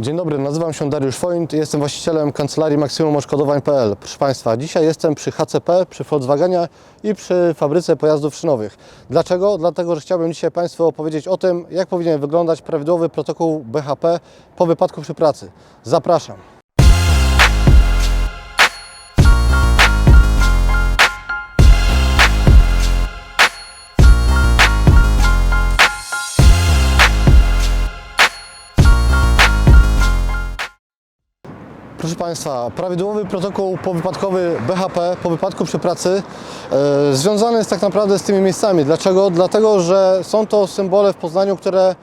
Dzień dobry, nazywam się Dariusz Foint, jestem właścicielem kancelarii Maksimum Odszkodowań.pl. Proszę Państwa, dzisiaj jestem przy HCP, przy Volkswagenie i przy fabryce pojazdów szynowych. Dlaczego? Dlatego, że chciałbym dzisiaj Państwu opowiedzieć o tym, jak powinien wyglądać prawidłowy protokół BHP po wypadku przy pracy. Zapraszam. Proszę Państwa, prawidłowy protokół powypadkowy BHP po wypadku przy pracy e, związany jest tak naprawdę z tymi miejscami. Dlaczego? Dlatego, że są to symbole w Poznaniu, które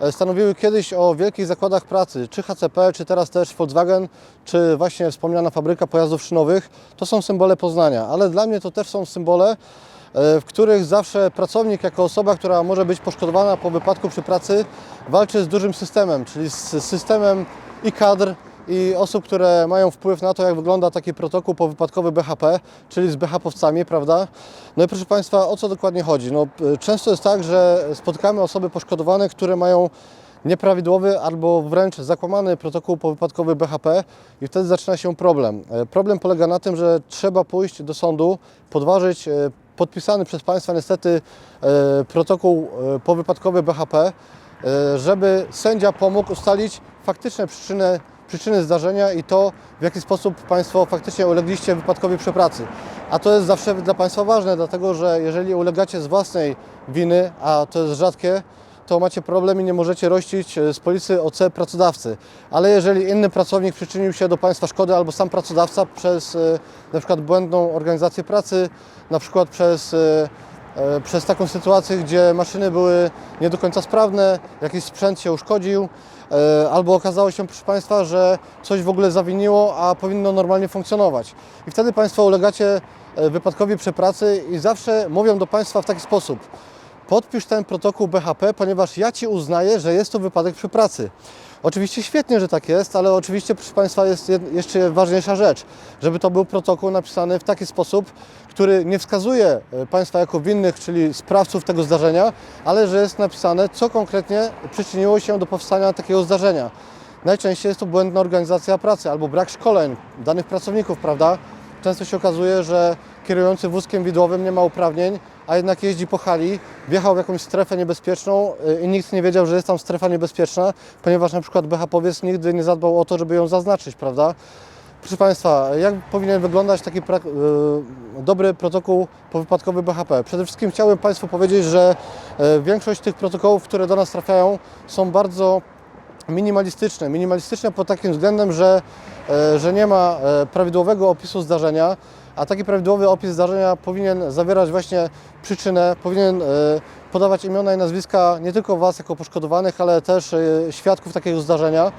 e, stanowiły kiedyś o wielkich zakładach pracy, czy HCP, czy teraz też Volkswagen, czy właśnie wspomniana fabryka pojazdów szynowych. To są symbole Poznania, ale dla mnie to też są symbole, e, w których zawsze pracownik, jako osoba, która może być poszkodowana po wypadku przy pracy, walczy z dużym systemem, czyli z systemem i kadr, i osób, które mają wpływ na to, jak wygląda taki protokół powypadkowy BHP, czyli z BHP-owcami, prawda? No i proszę Państwa, o co dokładnie chodzi? No, często jest tak, że spotykamy osoby poszkodowane, które mają nieprawidłowy albo wręcz zakłamany protokół powypadkowy BHP i wtedy zaczyna się problem. E, Problem polega na tym, że trzeba pójść do sądu, podważyć e, podpisany przez Państwa niestety e, protokół powypadkowy BHP, żeby sędzia pomógł ustalić faktyczne przyczyny, przyczyny zdarzenia i to, w jaki sposób Państwo faktycznie ulegliście wypadkowi przy pracy. A to jest zawsze dla Państwa ważne, dlatego że jeżeli ulegacie z własnej winy, a to jest rzadkie, to macie problem i nie możecie rościć e, z polisy OC pracodawcy. Ale jeżeli inny pracownik przyczynił się do Państwa szkody albo sam pracodawca przez e, na przykład błędną organizację pracy, na przykład przez e, przez taką sytuację, gdzie maszyny były nie do końca sprawne, jakiś sprzęt się uszkodził, e, albo okazało się, proszę Państwa, że coś w ogóle zawiniło, a powinno normalnie funkcjonować. I wtedy Państwo ulegacie e, wypadkowi przy pracy i zawsze mówią do Państwa w taki sposób. Podpisz ten protokół BHP, ponieważ ja Ci uznaję, że jest to wypadek przy pracy. Oczywiście świetnie, że tak jest, ale oczywiście, proszę Państwa, jest jeszcze ważniejsza rzecz, żeby to był protokół napisany w taki sposób, który nie wskazuje e, Państwa jako winnych, czyli sprawców tego zdarzenia, ale że jest napisane, co konkretnie przyczyniło się do powstania takiego zdarzenia. Najczęściej jest to błędna organizacja pracy albo brak szkoleń danych pracowników, prawda? Często się okazuje, że kierujący wózkiem widłowym nie ma uprawnień, a jednak jeździ po hali, wjechał w jakąś strefę niebezpieczną y, i nikt nie wiedział, że jest tam strefa niebezpieczna, ponieważ na przykład BHP-owiec nigdy nie zadbał o to, żeby ją zaznaczyć, prawda? Proszę Państwa, jak powinien wyglądać taki y, dobry protokół powypadkowy BHP? Przede wszystkim chciałbym Państwu powiedzieć, że y, większość tych protokołów, które do nas trafiają, są bardzo minimalistyczne. Minimalistyczne pod takim względem, że, że nie ma prawidłowego opisu zdarzenia, a taki prawidłowy opis zdarzenia powinien zawierać właśnie przyczynę, powinien e, podawać imiona i nazwiska nie tylko Was jako poszkodowanych, ale też e, świadków takiego zdarzenia.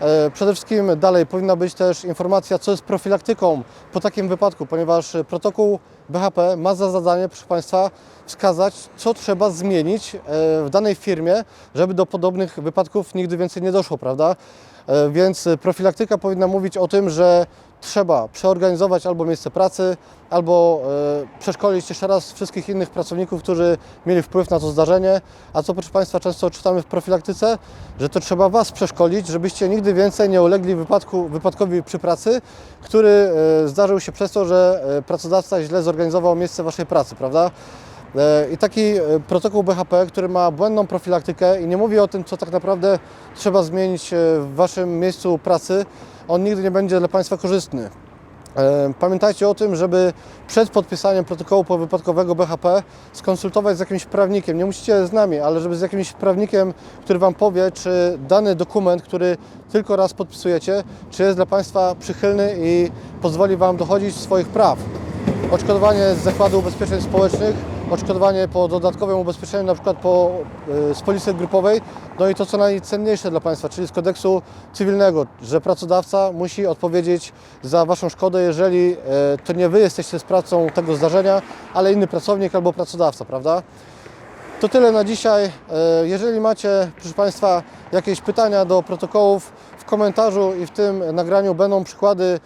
E, Przede wszystkim dalej powinna być też informacja, co jest profilaktyką po takim wypadku, ponieważ protokół BHP ma za zadanie, proszę Państwa, wskazać, co trzeba zmienić w danej firmie, żeby do podobnych wypadków nigdy więcej nie doszło, prawda? E, Więc profilaktyka powinna mówić o tym, że trzeba przeorganizować albo miejsce pracy, albo e, przeszkolić jeszcze raz wszystkich innych pracowników, którzy mieli wpływ na to zdarzenie. A co proszę Państwa często czytamy w profilaktyce, że to trzeba Was przeszkolić, żebyście nigdy więcej nie ulegli wypadku, wypadkowi przy pracy, który e, zdarzył się przez to, że pracodawca źle zorganizował miejsce Waszej pracy, prawda? E, I taki e, protokół BHP, który ma błędną profilaktykę i nie mówi o tym, co tak naprawdę trzeba zmienić e, w Waszym miejscu pracy, on nigdy nie będzie dla Państwa korzystny. Pamiętajcie o tym, żeby przed podpisaniem protokołu powypadkowego BHP skonsultować z jakimś prawnikiem. Nie musicie z nami, ale żeby z jakimś prawnikiem, który Wam powie, czy dany dokument, który tylko raz podpisujecie, czy jest dla Państwa przychylny i pozwoli Wam dochodzić swoich praw. Odszkodowanie z Zakładu Ubezpieczeń Społecznych, odszkodowanie po dodatkowym ubezpieczeniu, na przykład po, y, z polisy grupowej, no i to co najcenniejsze dla Państwa, czyli z kodeksu cywilnego, że pracodawca musi odpowiedzieć za Waszą szkodę, jeżeli e, to nie Wy jesteście sprawcą tego zdarzenia, ale inny pracownik albo pracodawca, prawda? To tyle na dzisiaj. E, Jeżeli macie, proszę Państwa, jakieś pytania do protokołów, w komentarzu i w tym nagraniu będą przykłady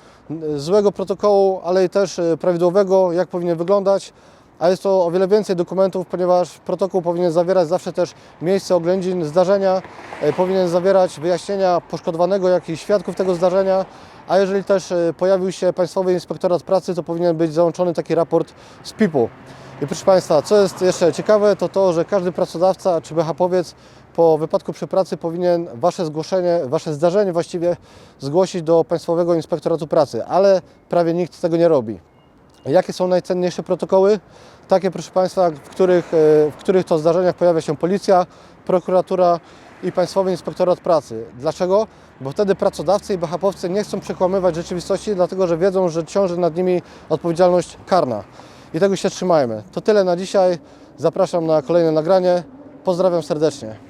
złego protokołu, ale i też prawidłowego, jak powinien wyglądać. A jest to o wiele więcej dokumentów, ponieważ protokół powinien zawierać zawsze też miejsce oględzin zdarzenia, e, powinien zawierać wyjaśnienia poszkodowanego, jak i świadków tego zdarzenia, a jeżeli też e, pojawił się Państwowy Inspektorat Pracy, to powinien być załączony taki raport z PIP-u. I proszę Państwa, co jest jeszcze ciekawe, to to, że każdy pracodawca czy BHP-owiec po wypadku przy pracy powinien Wasze zgłoszenie, Wasze zdarzenie właściwie zgłosić do Państwowego Inspektoratu Pracy, ale prawie nikt tego nie robi. Jakie są najcenniejsze protokoły? Takie, proszę Państwa, w których, e, w których to zdarzeniach pojawia się policja, prokuratura i Państwowy Inspektorat Pracy. Dlaczego? Bo wtedy pracodawcy i BHP-owcy nie chcą przekłamywać rzeczywistości, dlatego że wiedzą, że ciąży nad nimi odpowiedzialność karna. I tego się trzymajmy. To tyle na dzisiaj. Zapraszam na kolejne nagranie. Pozdrawiam serdecznie.